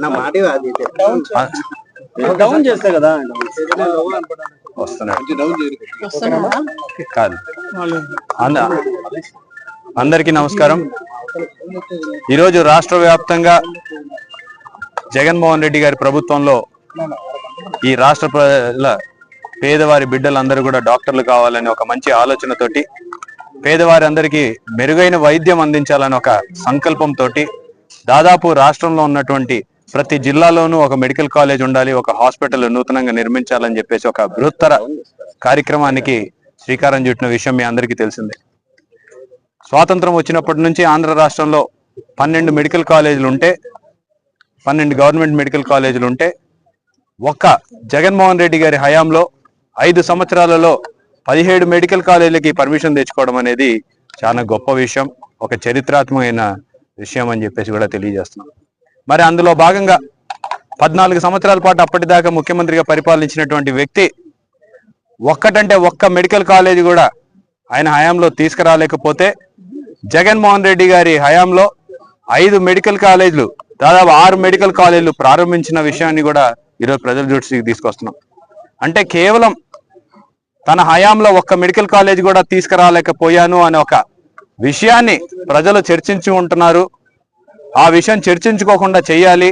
నా మాట అది. డౌన్ చేస్తే కదా. వస్తున్నాడు కాదు. అంద- అందరికీ నమస్కారం. ఈరోజు రాష్ట్ర వ్యాప్తంగా జగన్మోహన్ రెడ్డి గారి ప్రభుత్వంలో ఈ రాష్ట్ర ప్రజల పేదవారి బిడ్డలందరూ కూడా డాక్టర్లు కావాలని ఒక మంచి ఆలోచనతోటి పేదవారి అందరికీ మెరుగైన వైద్యం అందించాలని ఒక సంకల్పంతో దాదాపు రాష్ట్రంలో ఉన్నటువంటి ప్రతి జిల్లాలోనూ ఒక మెడికల్ కాలేజ్ ఉండాలి ఒక హాస్పిటల్ నూతనంగా నిర్మించాలని చెప్పేసి ఒక బృహత్తర కార్యక్రమానికి శ్రీకారం చుట్టిన విషయం మీ అందరికీ తెలిసిందే. స్వాతంత్రం వచ్చినప్పటి నుంచి ఆంధ్ర రాష్ట్రంలో పన్నెండు మెడికల్ కాలేజీలు ఉంటే పన్నెండు గవర్నమెంట్ మెడికల్ కాలేజీలు ఉంటే ఒక్క జగన్మోహన్ రెడ్డి గారి హయాంలో ఐదు సంవత్సరాలలో పదిహేడు మెడికల్ కాలేజీలకి పర్మిషన్ తెచ్చుకోవడం అనేది చాలా గొప్ప విషయం. ఒక చరిత్రాత్మకమైన విషయం అని చెప్పేసి కూడా తెలియజేస్తున్నాం. మరి అందులో భాగంగా పద్నాలుగు సంవత్సరాల పాటు అప్పటిదాకా ముఖ్యమంత్రిగా పరిపాలించినటువంటి వ్యక్తి ఒక్కటంటే ఒక్క మెడికల్ కాలేజీ కూడా ఆయన హయాంలో తీసుకురాలేకపోతే జగన్మోహన్ రెడ్డి గారి హయాంలో ఐదు మెడికల్ కాలేజీలు దాదాపు ఆరు మెడికల్ కాలేజీలు ప్రారంభించిన విషయాన్ని కూడా ఈరోజు ప్రజల దృష్టికి తీసుకొస్తున్నాం. అంటే కేవలం తన హయాంలో ఒక్క మెడికల్ కాలేజ్ కూడా తీసుకురాలేకపోయాను అనే ఒక విషయాన్ని ప్రజలు చర్చించి ఉంటున్నారు. ఆ విషయం చర్చించుకోకుండా చేయాలి.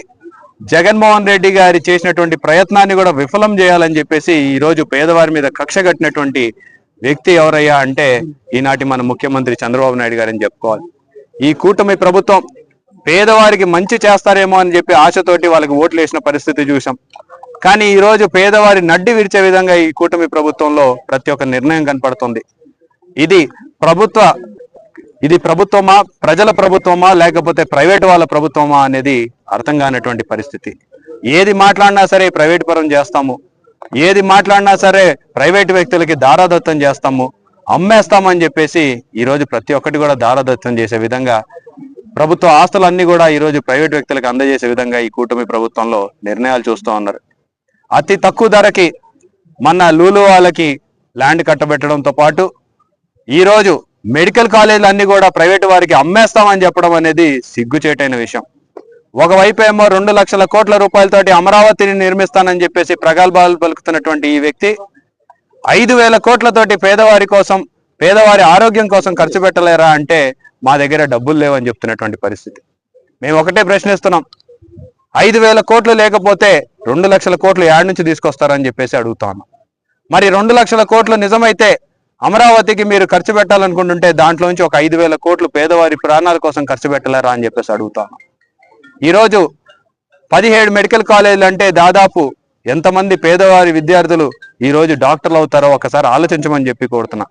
జగన్మోహన్ రెడ్డి గారి చేసినటువంటి ప్రయత్నాన్ని కూడా విఫలం చేయాలని చెప్పేసి ఈ రోజు పేదవారి మీద కక్ష కట్టినటువంటి వ్యక్తి ఎవరయ్యా అంటే ఈనాటి మన ముఖ్యమంత్రి చంద్రబాబు నాయుడు గారని చెప్పుకోవాలి. ఈ కూటమి ప్రభుత్వం పేదవారికి మంచి చేస్తారేమో అని చెప్పి ఆశతోటి వాళ్ళకి ఓట్లు వేసిన పరిస్థితి చూసాం కానీ ఈరోజు పేదవారి నడ్డి విరిచే విధంగా ఈ కూటమి ప్రభుత్వంలో ప్రతి ఒక్క నిర్ణయం కనపడుతుంది. ఇది ప్రభుత్వ ఇది ప్రభుత్వమా ప్రజల ప్రభుత్వమా లేకపోతే ప్రైవేట్ వాళ్ళ ప్రభుత్వమా అనేది అర్థం కానటువంటి పరిస్థితి. ఏది మాట్లాడినా సరే ప్రైవేట్ పరం చేస్తాము. ఏది మాట్లాడినా సరే ప్రైవేట్ వ్యక్తులకి దారాదత్తం చేస్తాము. అమ్మేస్తామని చెప్పేసి ఈరోజు ప్రతి ఒక్కటి కూడా దారాదత్తం చేసే విధంగా ప్రభుత్వ ఆస్తులన్నీ కూడా ఈ రోజు ప్రైవేట్ వ్యక్తులకు అందజేసే విధంగా ఈ కూటమి ప్రభుత్వంలో నిర్ణయాలు చూస్తూ ఉన్నారు. అతి తక్కువ ధరకి మన లూలు వాళ్ళకి ల్యాండ్ కట్టబెట్టడంతో పాటు ఈరోజు మెడికల్ కాలేజీలన్నీ కూడా ప్రైవేట్ వారికి అమ్మేస్తామని చెప్పడం అనేది సిగ్గుచేటైన విషయం. ఒకవైపు ఏమో రెండు లక్షల కోట్ల రూపాయలతోటి అమరావతిని నిర్మిస్తానని చెప్పేసి ప్రగల్భాలు పలుకుతున్నటువంటి ఈ వ్యక్తి ఐదు వేల కోట్లతోటి పేదవారి కోసం పేదవారి ఆరోగ్యం కోసం ఖర్చు పెట్టలేరా అంటే మా దగ్గర డబ్బులు లేవని చెప్తున్నటువంటి పరిస్థితి. మేము ఒకటే ప్రశ్నిస్తున్నాం. ఐదు వేల కోట్లు లేకపోతే రెండు లక్షల కోట్లు యాడ్ నుంచి తీసుకొస్తారని చెప్పేసి అడుగుతాను. మరి రెండు లక్షల కోట్లు నిజమైతే అమరావతికి మీరు ఖర్చు పెట్టాలనుకుంటుంటే దాంట్లోంచి ఒక ఐదు వేల కోట్లు పేదవారి ప్రాణాల కోసం ఖర్చు పెట్టలేరా అని చెప్పేసి అడుగుతాను ఈరోజు పదిహేడు మెడికల్ కాలేజీలు అంటే దాదాపు ఎంతమంది పేదవారి విద్యార్థులు ఈరోజు డాక్టర్లు అవుతారో ఒకసారి ఆలోచించమని చెప్పి కోరుతున్నా.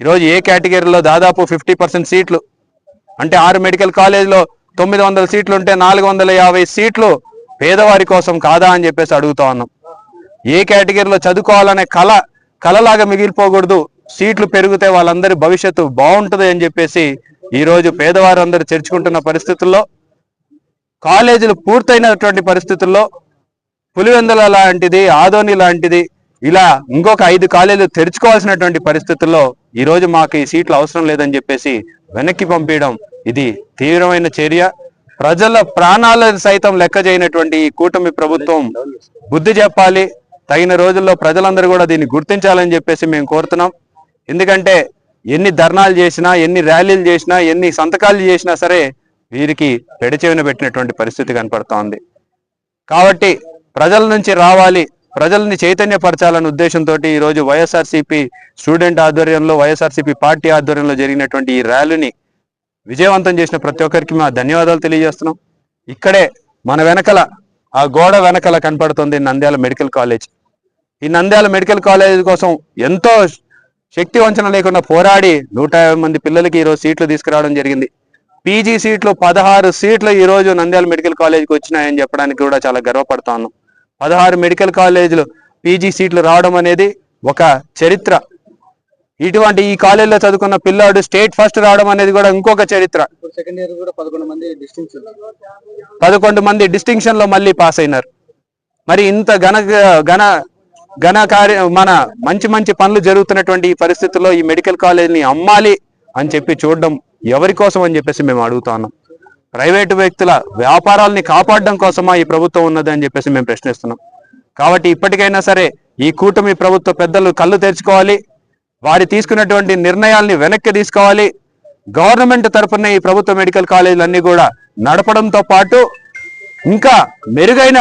ఈరోజు ఏ కేటగిరీలో దాదాపు ఫిఫ్టీ పర్సెంట్ సీట్లు అంటే ఆరు మెడికల్ కాలేజీలో తొమ్మిది వందల సీట్లు ఉంటే నాలుగు వందల యాభై సీట్లు పేదవారి కోసం కాదా అని చెప్పేసి అడుగుతా ఉన్నాం. ఏ కేటగిరీలో చదువుకోవాలనే కళ కళలాగా మిగిలిపోకూడదు. సీట్లు పెరిగితే వాళ్ళందరి భవిష్యత్తు బాగుంటుంది అని చెప్పేసి ఈ రోజు పేదవారందరూ చేర్చుకుంటున్న పరిస్థితుల్లో కాలేజీలు పూర్తయినటువంటి పరిస్థితుల్లో పులివెందుల లాంటిది ఆదోని లాంటిది ఇలా ఇంకొక ఐదు కాలేజీలు తెరుచుకోవాల్సినటువంటి పరిస్థితుల్లో ఈ రోజు మాకు ఈ సీట్లు అవసరం లేదని చెప్పేసి వెనక్కి పంపించడం ఇది తీవ్రమైన చర్య. ప్రజల ప్రాణాలను సైతం లెక్క చేయనటువంటి ఈ కూటమి ప్రభుత్వం బుద్ధి చెప్పాలి. తగిన రోజుల్లో ప్రజలందరూ కూడా దీన్ని గుర్తించాలని చెప్పేసి మేము కోరుతున్నాం. ఎందుకంటే ఎన్ని ధర్నాలు చేసినా ఎన్ని ర్యాలీలు చేసినా ఎన్ని సంతకాలు చేసినా సరే వీరికి పెడచెవిన పెట్టినటువంటి పరిస్థితి కనపడుతోంది. కాబట్టి ప్రజల నుంచి రావాలి ప్రజల్ని చైతన్యపరచాలనే ఉద్దేశంతో ఈరోజు వైఎస్ఆర్సీపీ స్టూడెంట్ ఆధ్వర్యంలో వైఎస్ఆర్సీపీ పార్టీ ఆధ్వర్యంలో జరిగినటువంటి ఈ ర్యాలీని విజయవంతం చేసిన ప్రతి ఒక్కరికి మా ధన్యవాదాలు తెలియజేస్తున్నాం. ఇక్కడే మన వెనకల ఆ గోడ వెనకల కనపడుతుంది నంద్యాల మెడికల్ కాలేజ్. ఈ నంద్యాల మెడికల్ కాలేజ్ కోసం ఎంతో శక్తి వంచన లేకుండా పోరాడి నూట యాభై మంది పిల్లలకి ఈరోజు సీట్లు తీసుకురావడం జరిగింది. పీజీ సీట్లు పదహారు సీట్లు ఈ రోజు నంద్యాల మెడికల్ కాలేజీకి వచ్చినాయని చెప్పడానికి కూడా చాలా గర్వపడతా ఉన్నాం. పదహారు మెడికల్ కాలేజీలు పీజీ సీట్లు రావడం అనేది ఒక చరిత్ర. ఇటువంటి ఈ కాలేజీలో చదువుకున్న పిల్లాడు స్టేట్ ఫస్ట్ రావడం అనేది కూడా ఇంకొక చరిత్ర. సెకండ్ ఇయర్ కూడా పదకొండు మంది డిస్టింక్షన్. పదకొండు మంది డిస్టింక్షన్లో మళ్ళీ పాస్ అయినారు. మరి ఇంత ఘన ఘన ఘన కార్య మన మంచి మంచి పనులు జరుగుతున్నటువంటి ఈ పరిస్థితుల్లో ఈ మెడికల్ కాలేజీని అమ్మాలి అని చెప్పి చూడడం ఎవరి కోసం అని చెప్పేసి మేము అడుగుతా ఉన్నాం. ప్రైవేటు వ్యక్తుల వ్యాపారాల్ని కాపాడడం కోసమా ఈ ప్రభుత్వం ఉన్నది అని చెప్పేసి మేము ప్రశ్నిస్తున్నాం. కాబట్టి ఇప్పటికైనా సరే ఈ కూటమి ప్రభుత్వ పెద్దలు కళ్ళు తెరుచుకోవాలి. వారి తీసుకున్నటువంటి నిర్ణయాల్ని వెనక్కి తీసుకోవాలి. గవర్నమెంట్ తరఫున ఈ ప్రభుత్వ మెడికల్ కాలేజీలన్నీ కూడా నడపడంతో పాటు ఇంకా మెరుగైన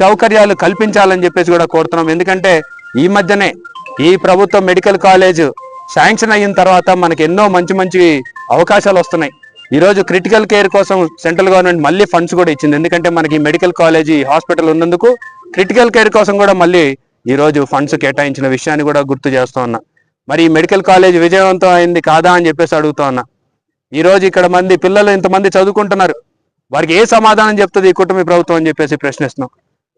సౌకర్యాలు కల్పించాలని చెప్పేసి కూడా కోరుతున్నాం. ఎందుకంటే ఈ మధ్యనే ఈ ప్రభుత్వ మెడికల్ కాలేజ్ శాంక్షన్ అయిన తర్వాత మనకి ఎన్నో మంచి మంచి అవకాశాలు వస్తున్నాయి. ఈ రోజు క్రిటికల్ కేర్ కోసం సెంట్రల్ గవర్నమెంట్ మళ్ళీ ఫండ్స్ కూడా ఇచ్చింది. ఎందుకంటే మనకి మెడికల్ కాలేజీ హాస్పిటల్ ఉన్నందుకు క్రిటికల్ కేర్ కోసం కూడా మళ్ళీ ఈరోజు ఫండ్స్ కేటాయించిన విషయాన్ని కూడా గుర్తు చేస్తూ ఉన్నా. మరి ఈ మెడికల్ కాలేజ్ విజయవంతం అయింది కాదా అని చెప్పేసి అడుగుతా ఉన్నా. ఈరోజు ఇక్కడ మంది పిల్లలు ఇంతమంది చదువుకుంటున్నారు. వారికి ఏ సమాధానం చెప్తుంది ఈ కుటుంబ ప్రభుత్వం అని చెప్పేసి ప్రశ్నిస్తున్నాం.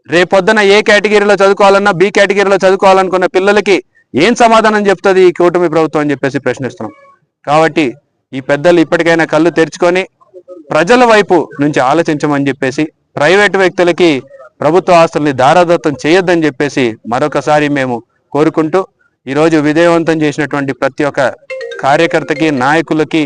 రేపొద్దున ఏ కేటగిరీలో చదువుకోవాలన్నా బి కేటగిరీలో చదువుకోవాలనుకున్న పిల్లలకి ఏం సమాధానం చెప్తుంది ఈ కూటమి ప్రభుత్వం అని చెప్పేసి ప్రశ్నిస్తున్నాం. కాబట్టి ఈ పెద్దలు ఇప్పటికైనా కళ్ళు తెరుచుకొని ప్రజల వైపు నుంచి ఆలోచించమని చెప్పేసి ప్రైవేటు వ్యక్తులకి ప్రభుత్వ ఆస్తుల్ని దారాదత్తం చేయొద్దని చెప్పేసి మరొకసారి మేము కోరుకుంటూ ఈరోజు విజయవంతం చేసినటువంటి ప్రతి ఒక్క కార్యకర్తకి నాయకులకి